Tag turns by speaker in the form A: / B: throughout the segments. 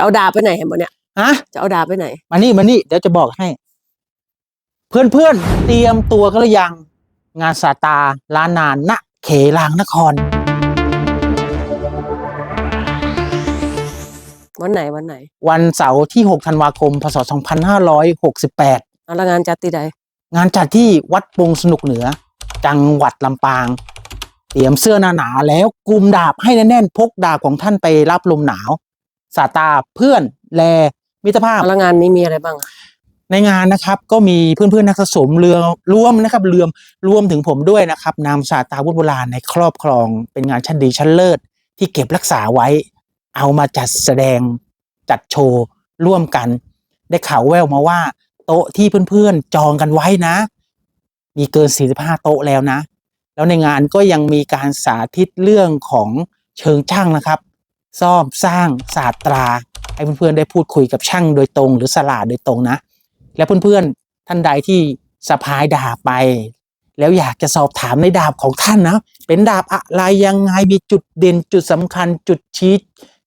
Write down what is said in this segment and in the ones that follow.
A: จะเอาดาบไปไหนเห็นบ่เนี่ย
B: ฮะ
A: จะเอาดาบไปไหน
B: มานี่มานี่เดี๋ยวจะบอกให้ เพื่อนเพื่อนๆเตรียมตัวกันหรือยัง งานสาตาล้านนานณเขลางนคร
A: วันไหนวันไหน
B: วันเสาร์ที่ 6 ธันวาคม พศ 2568
A: เอาละงานจัดที่ใด
B: งานจัดที่วัดปงสนุกเหนือ จังหวัดลำปาง เตรียมเสื้อหนาหนาๆแล้วกุมดาบให้แน่นๆพกดาบของท่านไปรับลมหนาว สาตาเพื่อนแลมิตรภาพ
A: เอาละงานนี้มีอะไรบ้างอะ
B: ในงานนะครับก็มีเพื่อนๆนักสะสมเรือรวมนะครับเรือมรวมถึงผมด้วยนะครับนำศาสตราวุธโบราณในครอบครอง เป็นงานชั้นดีชั้นเลิศ ที่เก็บรักษาไว้ เอามาจัดแสดงจัดโชว์ร่วมกัน ได้ข่าวแววมาว่า โต๊ะที่เพื่อนๆจองกันไว้นะ มีเกิน 45 โต๊ะแล้วนะ แล้วในงานก็ยังมีการสาธิตเรื่องของเชิงช่างนะครับ ซ่อมสร้างศาสตรา ให้เพื่อนๆได้พูดคุยกับช่างโดยตรง หรือสลาดโดยตรงนะ และเพื่อนๆท่านใดที่สะพายดาบไป แล้วอยากจะสอบถามในดาบของท่านนะ เป็นดาบอะไรยังไงมีจุดเด่นจุดสำคัญจุดชี้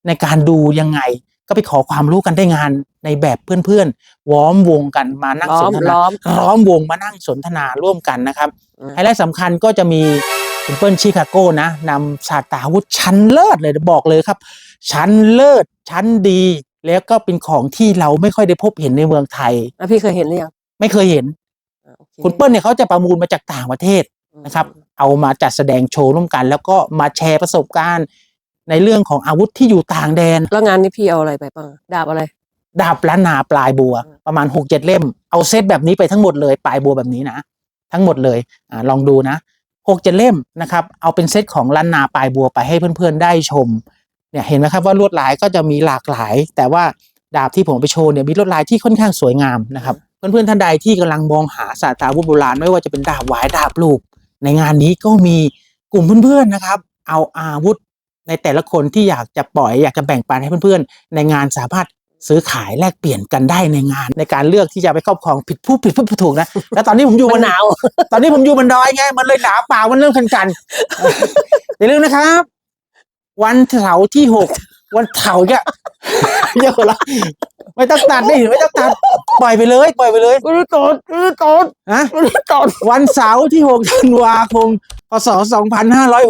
B: ในการดูยังไง ก็ไปขอความรู้กันได้งานในแบบเพื่อนๆว้อมวงกันมานั่ง
A: ล้
B: ส
A: อนม
B: ทนา
A: ล้อม
B: ล้อมวงมานั่งสนทนาร่วมกันนะครับ
A: อืม
B: ไฮไลท์สำคัญก็จะมี คุณเปิ้ลชิคาโก้นะนำศาสตราวุธชั้นเลิศเลยบอกเลยครับ ชั้นเลิศชั้นดี แล้วก็เป็นของที่เราไม่ค่อยได้พบเห็นในเมืองไทย
A: แล้วพี่เคยเห็นหรือยัง
B: ไม่เคยเห็น
A: อ่าโอเคุ
B: ณเปิ้ลเนี่ยเขาจะประมูลมาจากต่างประเทศนะครับ เอามาจัดแสดงโชว์ร่วมกัน แล้วก็มาแชร์ประสบการณ์ในเรื่องของอาวุธที่อยู่ต่างแดน
A: แล้วงานนี้พี่เอาอะไรไปบ้างอะดาบอะไร
B: ดาบล้านนาปลายบัว ประมาณหกเจ็ดเล่ม เอาเซตแบบนี้ไปทั้งหมดเลย ปลายบัวแบบนี้นะ ทั้งหมดเลยอ่าลองดูนะ หกเจ็ดเล่มนะครับเอาเป็นเซตของล้านนาปลายบัวไปให้เพื่อนๆได้ชมเนี่ยเห็นไหมครับว่าลวดลายก็จะมีหลากหลาย แต่ว่าดาบที่ผมไปโชว์เนี่ยมีลวดลายที่ค่อนข้างสวยงามนะครับเพื่อนๆท่านใดที่กำลังมองหาศาสตราวุธโบราณไม่ว่าจะเป็นดาบหวายดาบลูก ในงานนี้ก็มีกลุ่มเพื่อนๆนะครับ เอาอาวุธในแต่ละคนที่อยากจะปล่อยอยากจะแบ่งปันให้เพื่อนๆ ในงานสามารถ ซื้อขายแลกเปลี่ยนกันได้ในงาน ในการเลือกที่จะไปครอบครองผิดผู้ผิดผู้ถูกนะแล้วตอนนี้ผมอยู่
A: มั
B: บ
A: น
B: น
A: หนาว
B: ตอนนี้ผมอยู่บนดอยไงมันเลยหนาวเปล่ามันเริ่มคันกันๆอย่าลืมนะครับ วันเสาร์ที่หกวันเสาร์เนี่ยเยอะละไม่ต้องตัดดิไม่ต้องตัดปล่อยไปเลย ปล่อยไปเลย
A: ไม่รู้ตดไม่รู้ตด
B: ฮะ
A: ไม่รู้ตด
B: วันเสาร์ที่6ธันวาคมพศ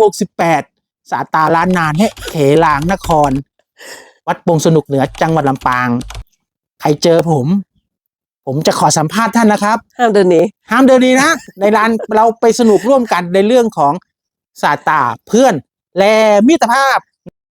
B: 2568สาตาล้านนานให้เขลางนคร วัดปงสนุกเหนือจังหวัดลำปาง ใครเจอผม ผมจะขอสัมภาษณ์ท่านนะครับ
A: ห้ามเดินหนี
B: ห้ามเดินดีนะ ในร้านเราไปสนุกร่วมกันในเรื่องของสาตาเพื่อนและมิตรภาพ